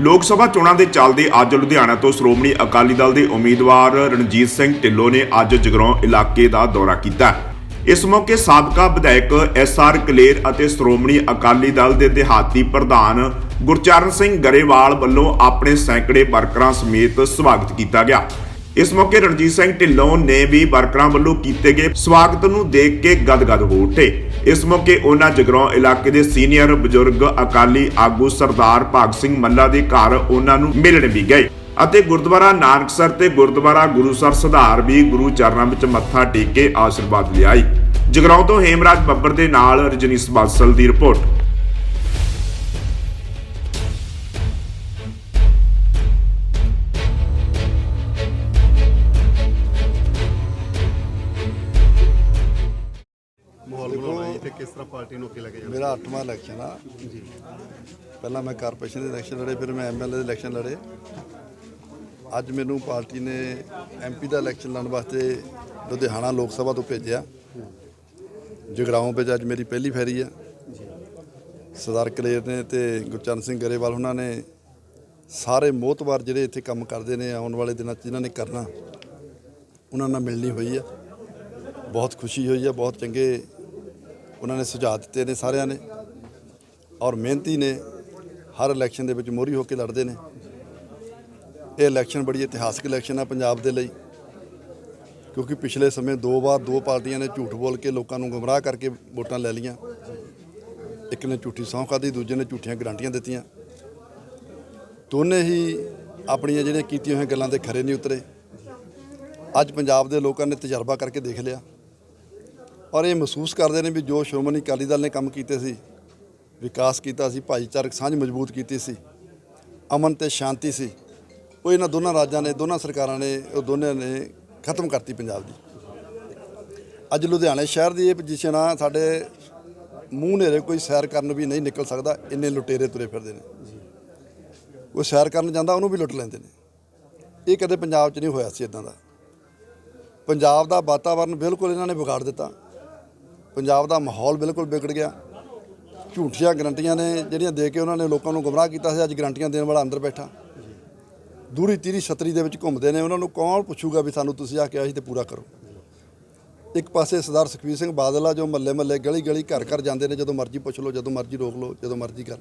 ਲੋਕ ਸਭਾ ਚੋਣਾਂ ਦੇ ਚੱਲਦੇ ਅੱਜ ਲੁਧਿਆਣਾ ਤੋਂ ਸ਼੍ਰੋਮਣੀ ਅਕਾਲੀ ਦਲ ਦੇ ਉਮੀਦਵਾਰ ਰਣਜੀਤ ਸਿੰਘ ਢਿੱਲੋਂ ਨੇ ਅੱਜ ਜਗਰਾਉਂ ਇਲਾਕੇ ਦਾ ਦੌਰਾ ਕੀਤਾ। ਇਸ ਮੌਕੇ ਸਾਬਕਾ ਵਿਧਾਇਕ ਐਸ ਆਰ ਕਲੇਰ ਅਤੇ ਸ਼੍ਰੋਮਣੀ ਅਕਾਲੀ ਦਲ ਦੇ ਦਿਹਾਤੀ ਪ੍ਰਧਾਨ ਗੁਰਚਰਨ ਸਿੰਘ ਗਰੇਵਾਲ ਵੱਲੋਂ ਆਪਣੇ ਸੈਂਕੜੇ ਵਰਕਰਾਂ ਸਮੇਤ ਸਵਾਗਤ ਕੀਤਾ ਗਿਆ। ਇਸ ਮੌਕੇ ਰਣਜੀਤ ਸਿੰਘ ਢਿੱਲੋਂ ਨੇ ਵੀ ਵਰਕਰਾਂ ਵੱਲੋਂ ਕੀਤੇ ਗਏ ਸਵਾਗਤ ਨੂੰ ਦੇਖ ਕੇ ਗਦਗਦ ਹੋ ਉੱਠੇ। ਇਸ ਮੌਕੇ ਉਹਨਾਂ ਜਗਰਾਉਂ ਇਲਾਕੇ ਦੇ ਸੀਨੀਅਰ ਬਜ਼ੁਰਗ ਅਕਾਲੀ ਆਗੂ ਸਰਦਾਰ ਭਾਗ ਸਿੰਘ ਮੱਲਾ ਦੇ ਘਰ ਉਹਨਾਂ ਨੂੰ ਮਿਲਣ ਵੀ ਗਏ ਅਤੇ ਗੁਰਦੁਆਰਾ ਨਾਨਕਸਰ ਤੇ ਗੁਰਦੁਆਰਾ ਗੁਰੂਸਰ ਸੁਧਾਰ ਵੀ ਗੁਰੂ ਚਰਨਾਂ ਵਿੱਚ ਮੱਥਾ ਟੇਕ ਕੇ ਆਸ਼ੀਰਵਾਦ ਲਿਆਈ। ਜਗਰਾਉਂ ਤੋਂ ਹੇਮਰਾਜ ਬੱਬਰ ਦੇ ਨਾਲ ਰਜਨੀਸ਼ ਬਾਸਲ ਦੀ ਰਿਪੋਰਟ। ਤੇ ਪਾਰਟੀ ਨੂੰ ਅੱਗੇ ਲੈ ਕੇ ਜਾਣਾ ਮੇਰਾ 8ਵਾਂ ਇਲੈਕਸ਼ਨ ਆ। ਜੀ। ਪਹਿਲਾਂ ਮੈਂ ਕਾਰਪੋਰੇਸ਼ਨ ਦੇ ਇਲੈਕਸ਼ਨ ਲੜੇ ਫਿਰ ਮੈਂ ਐਮਐਲਏ ਦੇ ਇਲੈਕਸ਼ਨ ਲੜੇ। ਅੱਜ ਮੈਨੂੰ ਪਾਰਟੀ ਨੇ ਐਮਪੀ ਦਾ ਇਲੈਕਸ਼ਨ ਲੜਨ ਵਾਸਤੇ ਲੁਧਿਆਣਾ ਲੋਕ ਸਭਾ ਤੋਂ ਭੇਜਿਆ। ਜਗਰਾਉਂ ਵਿੱਚ ਅੱਜ ਮੇਰੀ ਪਹਿਲੀ ਫੈਰੀ ਆ। ਸਰਦਾਰ ਕਲੇਰ ਨੇ ਤੇ ਗੁਰਚਰਨ ਸਿੰਘ ਗਰੇਵਾਲ ਉਹਨਾਂ ਨੇ ਸਾਰੇ ਮੋਹਤਵਾਰ ਜਿਹੜੇ ਇੱਥੇ ਕੰਮ ਕਰਦੇ ਨੇ ਆਉਣ ਵਾਲੇ ਦਿਨਾਂ 'ਚ ਜਿਨ੍ਹਾਂ ਨੇ ਕਰਨਾ ਉਹਨਾਂ ਨਾਲ ਮਿਲਣੀ ਹੋਈ ਆ। ਬਹੁਤ ਖੁਸ਼ੀ ਹੋਈ ਆ ਬਹੁਤ ਚੰਗੇ ਉਹਨਾਂ ਨੇ ਸੁਝਾਅ ਦਿੱਤੇ ਨੇ ਸਾਰਿਆਂ ਨੇ ਔਰ ਮਿਹਨਤੀ ਨੇ, ਹਰ ਇਲੈਕਸ਼ਨ ਦੇ ਵਿੱਚ ਮੋਹਰੀ ਹੋ ਕੇ ਲੜਦੇ ਨੇ। ਇਹ ਇਲੈਕਸ਼ਨ ਬੜੀ ਇਤਿਹਾਸਕ ਇਲੈਕਸ਼ਨ ਆ ਪੰਜਾਬ ਦੇ ਲਈ, ਕਿਉਂਕਿ ਪਿਛਲੇ ਸਮੇਂ ਦੋ ਵਾਰ ਦੋ ਪਾਰਟੀਆਂ ਨੇ ਝੂਠ ਬੋਲ ਕੇ ਲੋਕਾਂ ਨੂੰ ਗੁੰਮਰਾਹ ਕਰਕੇ ਵੋਟਾਂ ਲੈ ਲਈਆਂ। ਇੱਕ ਨੇ ਝੂਠੀ ਸੌਂ ਖਾਧੀ, ਦੂਜੇ ਨੇ ਝੂਠੀਆਂ ਗਰੰਟੀਆਂ ਦਿੱਤੀਆਂ। ਦੋਨੇ ਹੀ ਆਪਣੀਆਂ ਜਿਹੜੀਆਂ ਕੀਤੀਆਂ ਹੋਈਆਂ ਗੱਲਾਂ ਤੇ ਖਰੇ ਨਹੀਂ ਉਤਰੇ। ਅੱਜ ਪੰਜਾਬ ਦੇ ਲੋਕਾਂ ਨੇ ਤਜਰਬਾ ਕਰਕੇ ਦੇਖ ਲਿਆ। ਔਰ ਇਹ ਮਹਿਸੂਸ ਕਰਦੇ ਨੇ ਵੀ ਜੋ ਸ਼੍ਰੋਮਣੀ ਅਕਾਲੀ ਦਲ ਨੇ ਕੰਮ ਕੀਤੇ ਸੀ, ਵਿਕਾਸ ਕੀਤਾ ਸੀ, ਭਾਈਚਾਰਕ ਸਾਂਝ ਮਜ਼ਬੂਤ ਕੀਤੀ ਸੀ, ਅਮਨ ਤੇ ਸ਼ਾਂਤੀ ਸੀ, ਉਹ ਇਹਨਾਂ ਦੋਨਾਂ ਰਾਜਾਂ ਨੇ, ਦੋਨਾਂ ਸਰਕਾਰਾਂ ਨੇ, ਉਹ ਦੋਨਾਂ ਨੇ ਖਤਮ ਕਰਤੀ ਪੰਜਾਬ ਦੀ। ਅੱਜ ਲੁਧਿਆਣੇ ਸ਼ਹਿਰ ਦੀ ਇਹ ਪੋਜੀਸ਼ਨ ਆ, ਸਾਡੇ ਮੂੰਹ ਨੇਰੇ ਕੋਈ ਸੈਰ ਕਰਨ ਵੀ ਨਹੀਂ ਨਿਕਲ ਸਕਦਾ, ਇੰਨੇ ਲੁਟੇਰੇ ਤੁਰੇ ਫਿਰਦੇ ਨੇ। ਉਹ ਸੈਰ ਕਰਨ ਜਾਂਦਾ, ਉਹਨੂੰ ਵੀ ਲੁੱਟ ਲੈਂਦੇ ਨੇ। ਇਹ ਕਦੇ ਪੰਜਾਬ 'ਚ ਨਹੀਂ ਹੋਇਆ ਸੀ ਇਦਾਂ ਦਾ। ਪੰਜਾਬ ਦਾ ਵਾਤਾਵਰਣ ਬਿਲਕੁਲ ਇਹਨਾਂ ਨੇ ਵਿਗਾੜ ਦਿੱਤਾ। ਪੰਜਾਬ ਦਾ ਮਾਹੌਲ ਬਿਲਕੁਲ ਵਿਗੜ ਗਿਆ। ਝੂਠੀਆਂ ਗਰੰਟੀਆਂ ਨੇ ਜਿਹੜੀਆਂ ਦੇ ਕੇ ਉਹਨਾਂ ਨੇ ਲੋਕਾਂ ਨੂੰ ਗੁੰਮਰਾਹ ਕੀਤਾ ਸੀ, ਅੱਜ ਗਰੰਟੀਆਂ ਦੇਣ ਵਾਲਾ ਅੰਦਰ ਬੈਠਾ। ਦੂਰੀ ਤੀਰੀ ਛਤਰੀ ਦੇ ਵਿੱਚ ਘੁੰਮਦੇ ਨੇ, ਉਹਨਾਂ ਨੂੰ ਕੌਣ ਪੁੱਛੂਗਾ ਵੀ ਸਾਨੂੰ ਤੁਸੀਂ ਆ ਕਿਹਾ ਸੀ ਤੇ ਪੂਰਾ ਕਰੋ। ਇੱਕ ਪਾਸੇ ਸਰਦਾਰ ਸੁਖਬੀਰ ਸਿੰਘ ਬਾਦਲ ਆ, ਜੋ ਮੱਲੇ ਮੱਲੇ ਗਲੀ ਗਲੀ ਘਰ ਘਰ ਜਾਂਦੇ ਨੇ, ਜਦੋਂ ਮਰਜ਼ੀ ਪੁੱਛ ਲਓ, ਜਦੋਂ ਮਰਜ਼ੀ ਰੋਕ ਲਓ, ਜਦੋਂ ਮਰਜ਼ੀ ਕਰ।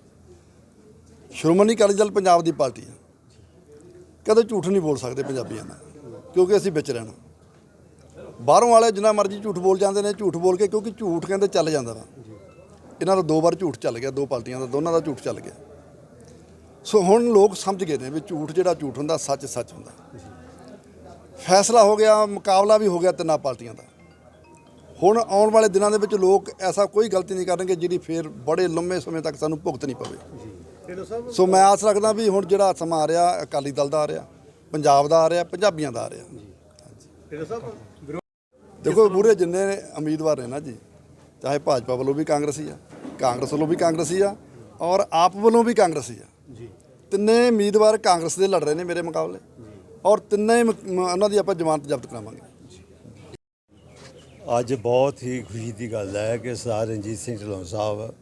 ਸ਼੍ਰੋਮਣੀ ਅਕਾਲੀ ਦਲ ਪੰਜਾਬ ਦੀ ਪਾਰਟੀ ਆ। ਕਦੇ ਝੂਠ ਨਹੀਂ ਬੋਲ ਸਕਦੇ ਪੰਜਾਬੀਆਂ ਨਾਲ, ਕਿਉਂਕਿ ਅਸੀਂ ਵਿੱਚ ਰਹਿਣਾ। ਬਾਹਰੋਂ ਵਾਲੇ ਜਿੰਨਾ ਮਰਜ਼ੀ ਝੂਠ ਬੋਲ ਜਾਂਦੇ ਨੇ, ਝੂਠ ਬੋਲ ਕੇ, ਕਿਉਂਕਿ ਝੂਠ ਕਹਿੰਦੇ ਚੱਲ ਜਾਂਦਾ ਵਾ। ਇਹਨਾਂ ਦਾ ਦੋ ਵਾਰ ਝੂਠ ਚੱਲ ਗਿਆ, ਦੋ ਪਾਰਟੀਆਂ ਦਾ, ਦੋਨਾਂ ਦਾ ਝੂਠ ਚੱਲ ਗਿਆ। ਸੋ ਹੁਣ ਲੋਕ ਸਮਝ ਗਏ ਨੇ ਵੀ ਝੂਠ ਜਿਹੜਾ ਝੂਠ ਹੁੰਦਾ, ਸੱਚ ਸੱਚ ਹੁੰਦਾ। ਫੈਸਲਾ ਹੋ ਗਿਆ, ਮੁਕਾਬਲਾ ਵੀ ਹੋ ਗਿਆ ਤਿੰਨਾਂ ਪਾਰਟੀਆਂ ਦਾ। ਹੁਣ ਆਉਣ ਵਾਲੇ ਦਿਨਾਂ ਦੇ ਵਿੱਚ ਲੋਕ ਐਸਾ ਕੋਈ ਗਲਤੀ ਨਹੀਂ ਕਰਨਗੇ ਜਿਹੜੀ ਫੇਰ ਬੜੇ ਲੰਮੇ ਸਮੇਂ ਤੱਕ ਸਾਨੂੰ ਭੁਗਤਣੀ ਪਵੇ। ਸੋ ਮੈਂ ਆਸ ਰੱਖਦਾ ਵੀ ਹੁਣ ਜਿਹੜਾ ਸਮਾਂ ਆ ਰਿਹਾ, ਅਕਾਲੀ ਦਲ ਦਾ ਆ ਰਿਹਾ, ਪੰਜਾਬ ਦਾ ਆ ਰਿਹਾ, ਪੰਜਾਬੀਆਂ ਦਾ ਆ ਰਿਹਾ। ਢਿੱਲੋਂ ਸਾਹਿਬ? ਦੇਖੋ ਮੂਰੇ ਜਿੰਨੇ ਉਮੀਦਵਾਰ ਨੇ ਨਾ ਜੀ ਚਾਹੇ ਭਾਜਪਾ ਵੱਲੋਂ ਵੀ ਕਾਂਗਰਸੀ ਆ ਕਾਂਗਰਸ ਵੱਲੋਂ ਵੀ ਕਾਂਗਰਸੀ ਆ ਔਰ ਆਪ ਵੱਲੋਂ ਵੀ ਕਾਂਗਰਸੀ ਆ। ਜੀ। ਤਿੰਨੇ ਉਮੀਦਵਾਰ ਕਾਂਗਰਸ ਦੇ ਲੜ ਰਹੇ ਨੇ ਮੇਰੇ ਮੁਕਾਬਲੇ। ਔਰ ਤਿੰਨੇ ਉਹਨਾਂ ਦੀ ਆਪਾਂ ਜ਼ਮਾਨਤ ਜ਼ਬਤ ਕਰਾਵਾਂਗੇ। ਅੱਜ ਬਹੁਤ ਹੀ ਖੁਸ਼ੀ ਦੀ ਗੱਲ ਹੈ ਕਿ ਸਰਦਾਰ ਰਣਜੀਤ ਸਿੰਘ ਢਿੱਲੋਂ ਸਾਹਿਬ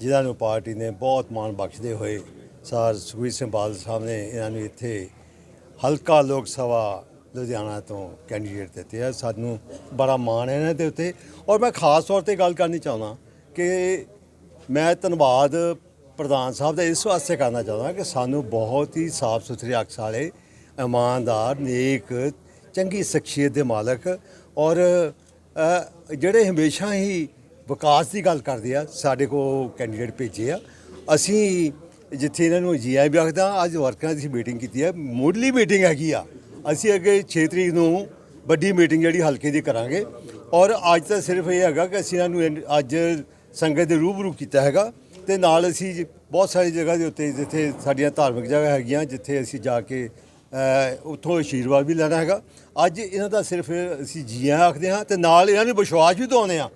ਜਿਨ੍ਹਾਂ ਨੂੰ ਪਾਰਟੀ ਨੇ ਬਹੁਤ ਮਾਣ ਬਖਸ਼ਦੇ ਹੋਏ ਸਰ ਸੁਖਬੀਰ ਸਿੰਘ ਬਾਦਲ ਸਾਹਿਬ ਨੇ ਇਹਨਾਂ ਨੂੰ ਇੱਥੇ ਹਲਕਾ ਲੋਕ ਸਭਾ ਲੁਧਿਆਣਾ ਤੋਂ ਕੈਂਡੀਡੇਟ ਦਿੱਤੇ ਆ। ਸਾਨੂੰ ਬੜਾ ਮਾਣ ਹੈ ਇਹਨਾਂ ਦੇ ਉੱਤੇ। ਔਰ ਮੈਂ ਖਾਸ ਤੌਰ ਤੇ ਗੱਲ ਕਰਨੀ ਚਾਹੁੰਦਾ ਕਿ ਮੈਂ ਧੰਨਵਾਦ ਪ੍ਰਧਾਨ ਸਾਹਿਬ ਦਾ ਇਸ ਵਾਸਤੇ ਕਰਨਾ ਚਾਹੁੰਦਾ ਕਿ ਸਾਨੂੰ ਬਹੁਤ ਹੀ ਸਾਫ਼ ਸੁਥਰੇ ਅਕਸ ਵਾਲੇ, ਇਮਾਨਦਾਰ, ਨੇਕ, ਚੰਗੀ ਸ਼ਖਸੀਅਤ ਦੇ ਮਾਲਕ ਔਰ ਜਿਹੜੇ ਹਮੇਸ਼ਾ ਹੀ ਵਿਕਾਸ ਦੀ ਗੱਲ ਕਰਦੇ ਆ, ਸਾਡੇ ਕੋਲ ਕੈਂਡੀਡੇਟ ਭੇਜੇ ਆ। ਅਸੀਂ ਜਿੱਥੇ ਇਹਨਾਂ ਨੂੰ ਜੀ ਆਈ ਵੀ ਆਖਦਾ, ਅੱਜ ਵਰਕਰਾਂ ਦੀ ਮੀਟਿੰਗ ਕੀਤੀ ਹੈ ਮੁੱਢਲੀ ਮੀਟਿੰਗ ਹੈਗੀ ਆ। ਅਸੀਂ ਅੱਗੇ 6 ਤਰੀਕ ਨੂੰ ਵੱਡੀ ਮੀਟਿੰਗ ਜਿਹੜੀ ਹਲਕੇ ਦੀ ਕਰਾਂਗੇ। ਔਰ ਅੱਜ ਤਾਂ ਸਿਰਫ ਇਹ ਹੈਗਾ ਕਿ ਅਸੀਂ ਇਹਨਾਂ ਨੂੰ ਅੱਜ ਸੰਗਤ ਦੇ ਰੂਬਰੂ ਕੀਤਾ ਹੈਗਾ ਤੇ ਨਾਲ ਅਸੀਂ ਬਹੁਤ ਸਾਰੀ ਜਗ੍ਹਾ ਦੇ ਉੱਤੇ ਜਿੱਥੇ ਸਾਡੀਆਂ ਧਾਰਮਿਕ ਜਗ੍ਹਾ ਹੈਗੀਆਂ, ਜਿੱਥੇ ਅਸੀਂ ਜਾ ਕੇ ਉੱਥੋਂ ਆਸ਼ੀਰਵਾਦ ਵੀ ਲੈਣਾ ਹੈਗਾ। ਅੱਜ ਇਹਨਾਂ ਦਾ ਸਿਰਫ ਅਸੀਂ ਜੀਆਂ ਆਖਦੇ ਹਾਂ ਤੇ ਨਾਲ ਇਹਨਾਂ ਨੂੰ ਵਿਸ਼ਵਾਸ ਵੀ ਦਿਵਾਉਂਦੇ ਹਾਂ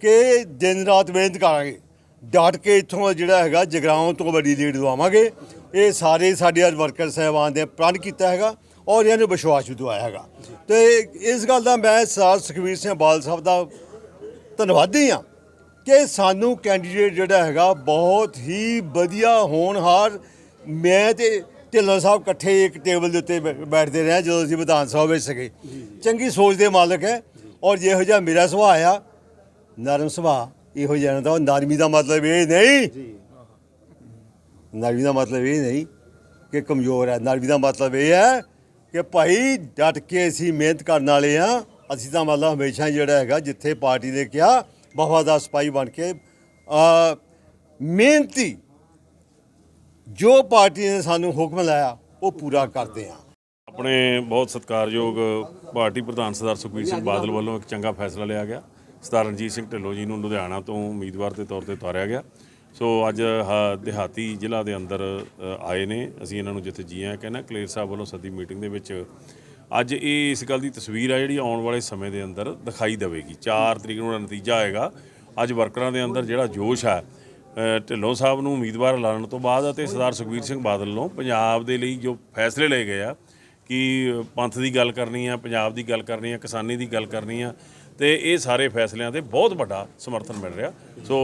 ਕਿ ਦਿਨ ਰਾਤ ਮਿਹਨਤ ਕਰਾਂਗੇ। ਡਟ ਕੇ ਇੱਥੋਂ ਜਿਹੜਾ ਹੈਗਾ ਜਗਰਾਉਂ ਤੋਂ ਵੱਡੀ ਲੀਡ ਦਵਾਵਾਂਗੇ ਇਹ ਸਾਰੇ ਸਾਡੇ ਅੱਜ ਵਰਕਰ ਸਹਿਬਾਨ ਦੇ ਪ੍ਰਣ ਕੀਤਾ ਹੈਗਾ। ਔਰ ਇਹਨਾਂ ਨੂੰ ਵਿਸ਼ਵਾਸ ਵੀ ਦਵਾਇਆ ਹੈਗਾ। ਤੇ ਇਸ ਗੱਲ ਦਾ ਮੈਂ ਸਰ ਸੁਖਵੀਰ ਸਿੰਘ ਬਾਲ ਸਾਹਿਬ ਦਾ ਧੰਨਵਾਦੀ ਹਾਂ ਕਿ ਸਾਨੂੰ ਕੈਂਡੀਡੇਟ ਜਿਹੜਾ ਹੈਗਾ ਬਹੁਤ ਹੀ ਵਧੀਆ ਹੋਣਹਾਰ ਮੈਂ ਤੇ ਢਿੱਲੋਂ ਸਾਹਿਬ ਇਕੱਠੇ ਇੱਕ ਟੇਬਲ ਦੇ ਉੱਤੇ ਬੈਠਦੇ ਰਹੇ ਜਦੋਂ ਅਸੀਂ ਵਿਧਾਨ ਸਭਾ ਵਿੱਚ ਸੀਗੇ। ਚੰਗੀ ਸੋਚ ਦੇ ਮਾਲਕ ਹੈ ਔਰ ਜਿਹੋ ਜਿਹਾ ਮੇਰਾ ਸੁਭਾਅ ਆ ਨਰਮ ਸੁਭਾਅ ਇਹੋ ਜਿਹਾ ਨਾ ਨਰਮੀ ਦਾ ਮਤਲਬ ਇਹ ਨਹੀਂ। ਨਰਮੀ ਦਾ ਮਤਲਬ ਇਹ ਨਹੀਂ ਕਿ ਕਮਜ਼ੋਰ ਹੈ। ਨਰਮੀ ਦਾ ਮਤਲਬ ਇਹ ਹੈ ਕਿ ਭਾਈ ਡਟ ਕੇ ਅਸੀਂ ਮਿਹਨਤ ਕਰਨ ਵਾਲੇ ਆ। ਅਸੀਂ ਤਾਂ ਮਤਲਬ ਹਮੇਸ਼ਾ ਜਿਹੜਾ ਹੈਗਾ ਜਿੱਥੇ ਪਾਰਟੀ ਨੇ ਕਿਹਾ ਵਫਾਦਾਰ ਸਿਪਾਹੀ ਬਣ ਕੇ ਅ, ਮਿਹਨਤੀ ਜੋ ਪਾਰਟੀ ਨੇ ਸਾਨੂੰ ਹੁਕਮ ਲਾਇਆ ਉਹ ਪੂਰਾ ਕਰਦੇ ਆ। ਆਪਣੇ ਬਹੁਤ ਸਤਿਕਾਰਯੋਗ ਪਾਰਟੀ ਪ੍ਰਧਾਨ ਸਰਦਾਰ ਸੁਖਬੀਰ ਸਿੰਘ ਬਾਦਲ ਵੱਲੋਂ ਇੱਕ ਚੰਗਾ ਫੈਸਲਾ ਲਿਆ ਗਿਆ। ਸਰਦਾਰ ਰਣਜੀਤ ਸਿੰਘ ਢਿੱਲੋਂ ਜੀ ਨੂੰ ਲੁਧਿਆਣਾ ਤੋਂ ਉਮੀਦਵਾਰ ਦੇ ਤੌਰ ਤੇ ਉਤਾਰਿਆ ਗਿਆ। ਸੋ ਅੱਜ ਹ- ਦਿਹਾਤੀ ਜ਼ਿਲ੍ਹਾ ਦੇ ਅੰਦਰ ਆਏ ਨੇ। ਅਸੀਂ ਇਹਨਾਂ ਨੂੰ ਜਿੱਥੇ ਜੀਆਂ ਕਹਿੰਦਾ ਕਲੇਰ ਸਾਹਿਬ ਵੱਲੋਂ ਸੱਦੀ ਮੀਟਿੰਗ ਦੇ ਵਿੱਚ ਅੱਜ ਇਹ ਇਸ ਗੱਲ ਦੀ ਤਸਵੀਰ ਆ ਜਿਹੜੀ ਆਉਣ ਵਾਲੇ ਸਮੇਂ ਦੇ ਅੰਦਰ ਦਿਖਾਈ ਦੇਵੇਗੀ। 4 ਤਰੀਕ ਨੂੰ ਨਤੀਜਾ ਆਏਗਾ। ਅੱਜ ਵਰਕਰਾਂ ਦੇ ਅੰਦਰ ਜਿਹੜਾ ਜੋਸ਼ ਹੈ ਢਿੱਲੋਂ ਸਾਹਿਬ ਨੂੰ ਉਮੀਦਵਾਰ ਐਲਾਨਣ ਤੋਂ ਬਾਅਦ ਅਤੇ ਸਰਦਾਰ ਸੁਖਬੀਰ ਸਿੰਘ ਬਾਦਲ ਨੂੰ ਪੰਜਾਬ ਦੇ ਲਈ ਜੋ ਫੈਸਲੇ ਲਏ ਗਏ ਆ ਕਿ ਪੰਥ ਦੀ ਗੱਲ ਕਰਨੀ ਆ, ਪੰਜਾਬ ਦੀ ਗੱਲ ਕਰਨੀ ਆ, ਕਿਸਾਨੀ ਦੀ ਗੱਲ ਕਰਨੀ ਆ ਤੇ ਇਹ ਸਾਰੇ ਫੈਸਲਿਆਂ ਤੇ ਬਹੁਤ ਵੱਡਾ ਸਮਰਥਨ ਮਿਲ ਰਿਹਾ। ਸੋ,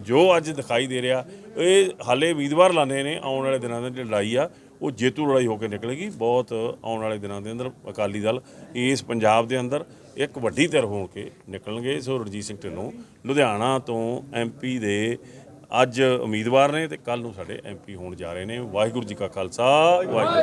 ਜੋ ਅੱਜ ਦਿਖਾਈ ਦੇ ਰਿਹਾ, ਇਹ ਹਾਲੇ ਉਮੀਦਵਾਰ ਲਾਣੇ ਨੇ, ਆਉਣ ਵਾਲੇ ਦਿਨਾਂ ਦੇ ਜਿਹੜੀ ਲੜਾਈ ਆ, ਉਹ ਜੇਤੂ ਲੜਾਈ ਹੋ ਕੇ ਨਿਕਲੇਗੀ। ਬਹੁਤ ਆਉਣ ਵਾਲੇ ਦਿਨਾਂ ਦੇ ਅੰਦਰ ਅਕਾਲੀ ਦਲ ਇਸ ਪੰਜਾਬ ਦੇ ਅੰਦਰ ਇੱਕ ਵੱਡੀ ਧਿਰ ਹੋ ਕੇ ਨਿਕਲਣਗੇ। ਸੋ, ਰਣਜੀਤ ਸਿੰਘ ਢਿੱਲੋਂ, ਲੁਧਿਆਣਾ ਤੋਂ ਐਮਪੀ ਦੇ ਅੱਜ ਉਮੀਦਵਾਰ ਨੇ ਤੇ ਕੱਲ ਨੂੰ ਸਾਡੇ ਐਮਪੀ ਹੋਣ ਜਾ ਰਹੇ ਨੇ। ਵਾਹਿਗੁਰੂ ਜੀ ਕਾ ਖਾਲਸਾ, ਵਾਹਿਗੁਰੂ